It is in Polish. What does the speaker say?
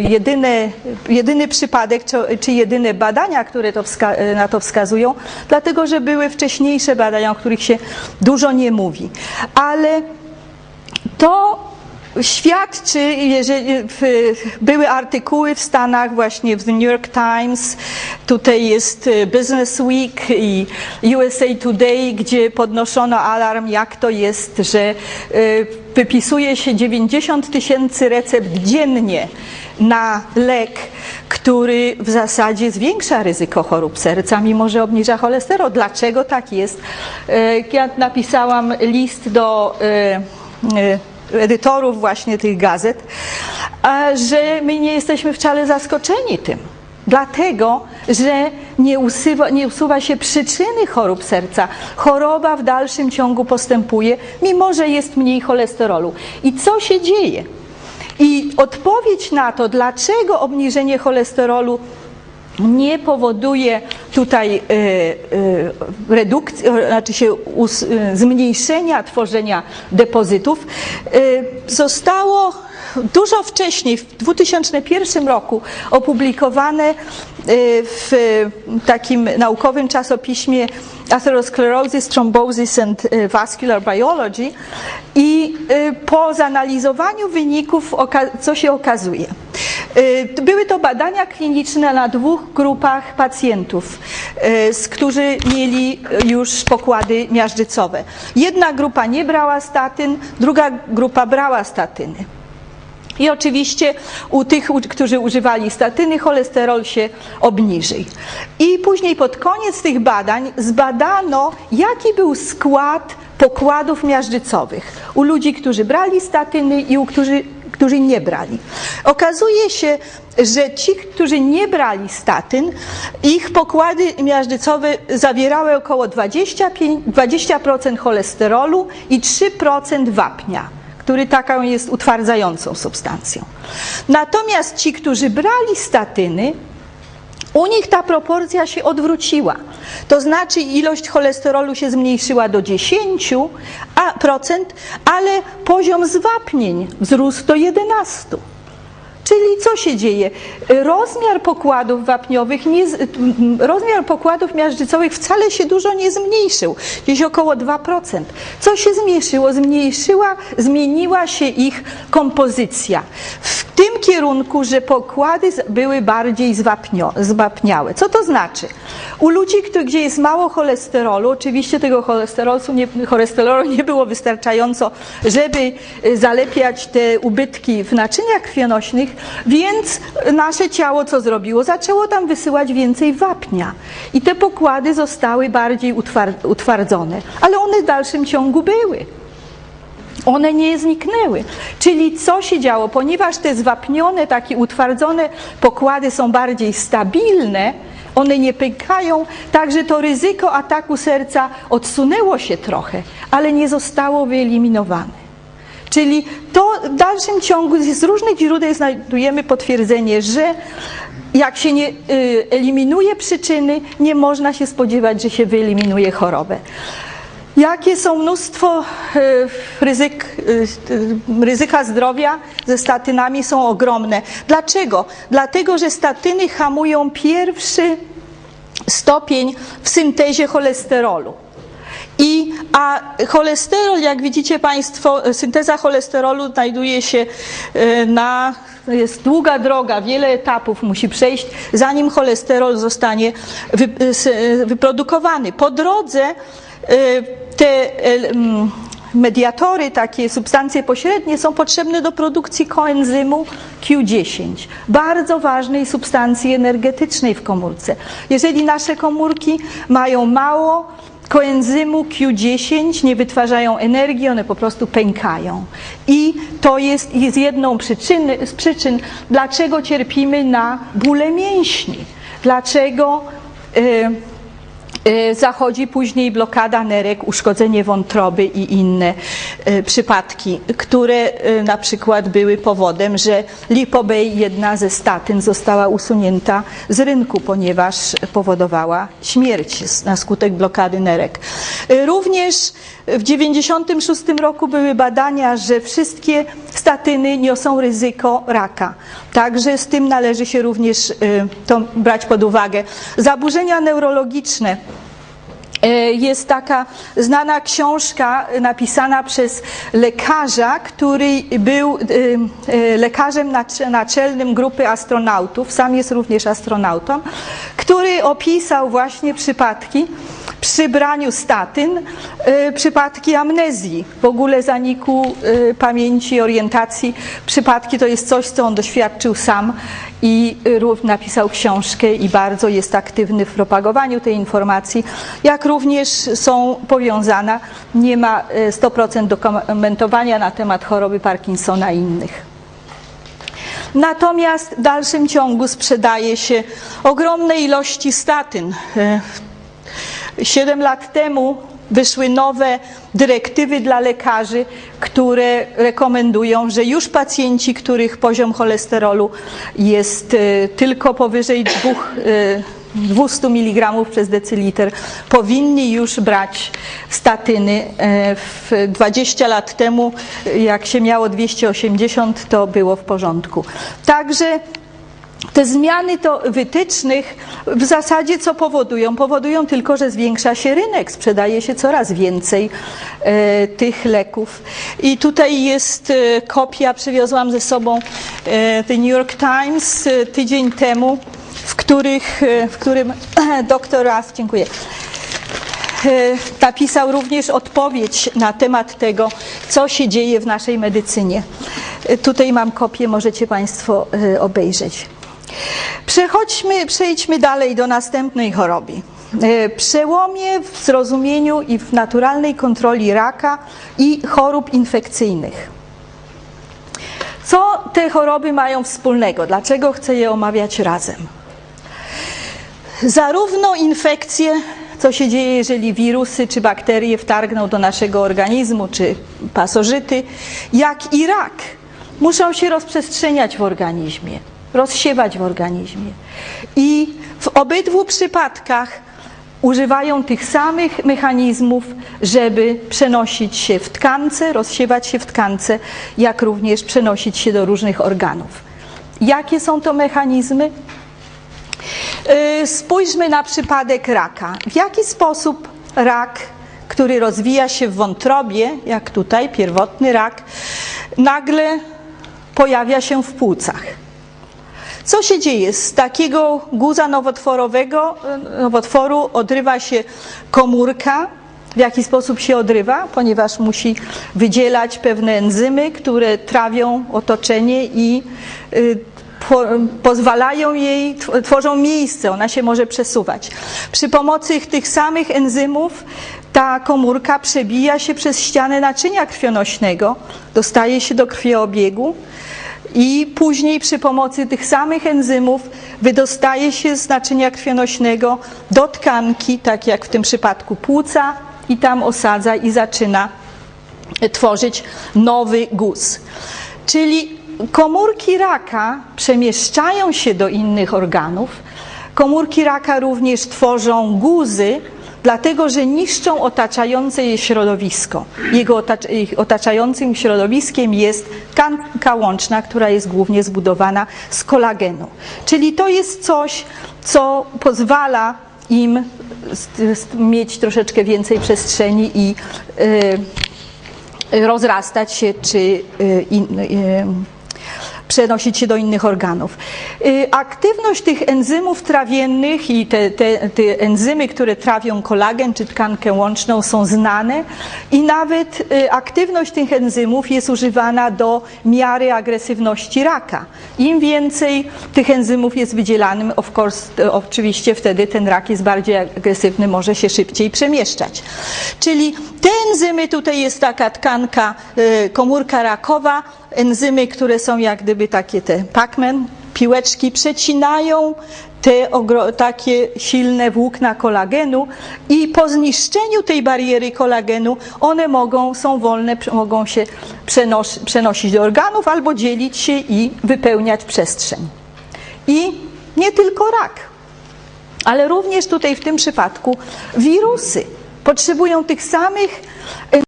jedyne, jedyny przypadek, czy, jedyne badania, które to wska- na to wskazują, dlatego że były wcześniejsze badania, o których się dużo nie mówi. Ale to świadczy, jeżeli były artykuły w Stanach, właśnie w The New York Times, tutaj jest e, Business Week i USA Today, gdzie podnoszono alarm, jak to jest, że e, wypisuje się 90 tysięcy recept dziennie na lek, który w zasadzie zwiększa ryzyko chorób serca, mimo że obniża cholesterol. Dlaczego tak jest? E, Ja napisałam list do e, e, edytorów właśnie tych gazet, że my nie jesteśmy wcale zaskoczeni tym. Dlatego, że nie usuwa, nie usuwa się przyczyny chorób serca. Choroba w dalszym ciągu postępuje, mimo że jest mniej cholesterolu. I co się dzieje? I odpowiedź na to, dlaczego obniżenie cholesterolu nie powoduje tutaj e, e, redukcji, znaczy się e, zmniejszenia tworzenia depozytów, zostało dużo wcześniej, w 2001 roku, opublikowane e, w takim naukowym czasopiśmie Atherosclerosis, Thrombosis and e, Vascular Biology i e, po zanalizowaniu wyników, co się okazuje? Były to badania kliniczne na dwóch grupach pacjentów, z którzy mieli już pokłady miażdżycowe. Jedna grupa nie brała statyn, druga grupa brała statyny. I oczywiście u tych, którzy używali statyny, cholesterol się obniżył. I później pod koniec tych badań zbadano, jaki był skład pokładów miażdżycowych u ludzi, którzy brali statyny i u którzy, którzy nie brali. Okazuje się, że ci, którzy nie brali statyn, ich pokłady miażdżycowe zawierały około 25, 20% cholesterolu i 3% wapnia który taką jest utwardzającą substancją. Natomiast ci, którzy brali statyny, u nich ta proporcja się odwróciła. To znaczy ilość cholesterolu się zmniejszyła do 10%, a, procent, ale poziom zwapnień wzrósł do 11%. Czyli co się dzieje? Rozmiar pokładów wapniowych, nie, rozmiar pokładów miażdżycowych wcale się dużo nie zmniejszył, gdzieś około 2%. Co się zmniejszyło? Zmniejszyła, zmieniła się ich kompozycja w tym kierunku, że pokłady były bardziej zwapnio, zwapniałe. Co to znaczy? U ludzi, gdzie jest mało cholesterolu, oczywiście tego cholesterolu nie, cholesterolu nie było wystarczająco, żeby y, zalepiać te ubytki w naczyniach krwionośnych, więc nasze ciało co zrobiło? Zaczęło tam wysyłać więcej wapnia i te pokłady zostały bardziej utwar- utwardzone, ale one w dalszym ciągu były. One nie zniknęły. Czyli co się działo? Ponieważ te zwapnione, takie utwardzone pokłady są bardziej stabilne, one nie pękają, także to ryzyko ataku serca odsunęło się trochę, ale nie zostało wyeliminowane. Czyli to w dalszym ciągu z różnych źródeł znajdujemy potwierdzenie, że jak się nie y, eliminuje przyczyny, nie można się spodziewać, że się wyeliminuje chorobę. Jakie są mnóstwo y, ryzyk, y, ryzyka zdrowia ze statynami są ogromne. Dlaczego? Dlatego, że statyny hamują pierwszy stopień w syntezie cholesterolu. I, a cholesterol, jak widzicie Państwo, synteza cholesterolu znajduje się e, na, jest długa droga, wiele etapów musi przejść, zanim cholesterol zostanie s- wyprodukowany. Po drodze e, te e, mediatory, takie substancje pośrednie są potrzebne do produkcji koenzymu Q10, bardzo ważnej substancji energetycznej w komórce. Jeżeli nasze komórki mają mało koenzymu Q10 nie wytwarzają energii, one po prostu pękają. I to jest, jest jedną przyczyny, z przyczyn, dlaczego cierpimy na bóle mięśni. Dlaczego y, y, zachodzi później blokada nerek, uszkodzenie wątroby i inne y, przypadki, które y, na przykład były powodem, że Lipobay, jedna ze statyn, została usunięta z rynku, ponieważ powodowała śmierć na skutek blokady nerek. Również W 96 roku były badania, że wszystkie statyny niosą ryzyko raka. Także z tym należy się również y, to brać pod uwagę. Zaburzenia neurologiczne. E, Jest taka znana książka napisana przez lekarza, który był e, lekarzem nacz- naczelnym grupy astronautów, sam jest również astronautą, który opisał właśnie przypadki przy braniu statyn, e, przypadki amnezji, w ogóle zaniku e, pamięci, orientacji. Przypadki to jest coś, co on doświadczył sam i napisał książkę i bardzo jest aktywny w propagowaniu tej informacji, jak również są powiązane, nie ma e, 100% dokumentowania na temat choroby Parkinsona i innych. Natomiast w dalszym ciągu sprzedaje się ogromne ilości statyn. Siedem lat temu wyszły nowe dyrektywy dla lekarzy, które rekomendują, że już pacjenci, których poziom cholesterolu jest e, tylko powyżej dwóch, e, 200 mg przez decyliter, powinni już brać statyny. E, w 20 lat temu, jak się miało 280, to było w porządku. Także te zmiany to wytycznych w zasadzie co powodują? Powodują tylko, że zwiększa się rynek, sprzedaje się coraz więcej e, tych leków. I tutaj jest e, kopia, przywiozłam ze sobą e, The New York Times e, tydzień temu, w, których, e, w którym dr Ras, dziękuję, e, napisał również odpowiedź na temat tego, co się dzieje w naszej medycynie. E, Tutaj mam kopię, możecie Państwo e, obejrzeć. Przechodźmy, przejdźmy dalej do następnej choroby. E, Przełomie w zrozumieniu i w naturalnej kontroli raka i chorób infekcyjnych. Co te choroby mają wspólnego? Dlaczego chcę je omawiać razem? Zarówno infekcje, co się dzieje, jeżeli wirusy czy bakterie wtargną do naszego organizmu, czy pasożyty, jak i rak muszą się rozprzestrzeniać w organizmie, rozsiewać w organizmie. I w obydwu przypadkach używają tych samych mechanizmów, żeby przenosić się w tkance, rozsiewać się w tkance, jak również przenosić się do różnych organów. Jakie są to mechanizmy? Yy, Spójrzmy na przypadek raka. W jaki sposób rak, który rozwija się w wątrobie, jak tutaj, pierwotny rak, nagle pojawia się w płucach? Co się dzieje? Z takiego guza nowotworowego, e, nowotworu odrywa się komórka. W jaki sposób się odrywa? Ponieważ musi wydzielać pewne enzymy, które trawią otoczenie i y, po, pozwalają jej, tw- tworzą miejsce, ona się może przesuwać. Przy pomocy tych samych enzymów ta komórka przebija się przez ścianę naczynia krwionośnego, dostaje się do krwiobiegu i później przy pomocy tych samych enzymów wydostaje się z naczynia krwionośnego do tkanki, tak jak w tym przypadku płuca i tam osadza i zaczyna tworzyć nowy guz. Czyli komórki raka przemieszczają się do innych organów. Komórki raka również tworzą guzy, dlatego że niszczą otaczające je środowisko. Jego otaczającym środowiskiem jest tkanka łączna, która jest głównie zbudowana z kolagenu. Czyli to jest coś, co pozwala im mieć troszeczkę więcej przestrzeni i y, rozrastać się czy y, y, przenosić się do innych organów. Y, Aktywność tych enzymów trawiennych i te, te, te enzymy, które trawią kolagen czy tkankę łączną są znane i nawet y, aktywność tych enzymów jest używana do miary agresywności raka. Im więcej tych enzymów jest wydzielanym, of course, oczywiście wtedy ten rak jest bardziej agresywny, może się szybciej przemieszczać. Czyli te enzymy, tutaj jest taka tkanka, y, komórka rakowa, enzymy, które są jak gdyby takie te Pac-Man, piłeczki, przecinają te takie silne włókna kolagenu i po zniszczeniu tej bariery kolagenu one mogą, są wolne, mogą się przenos- przenosić do organów albo dzielić się i wypełniać przestrzeń. I nie tylko rak, ale również tutaj w tym przypadku wirusy potrzebują tych samych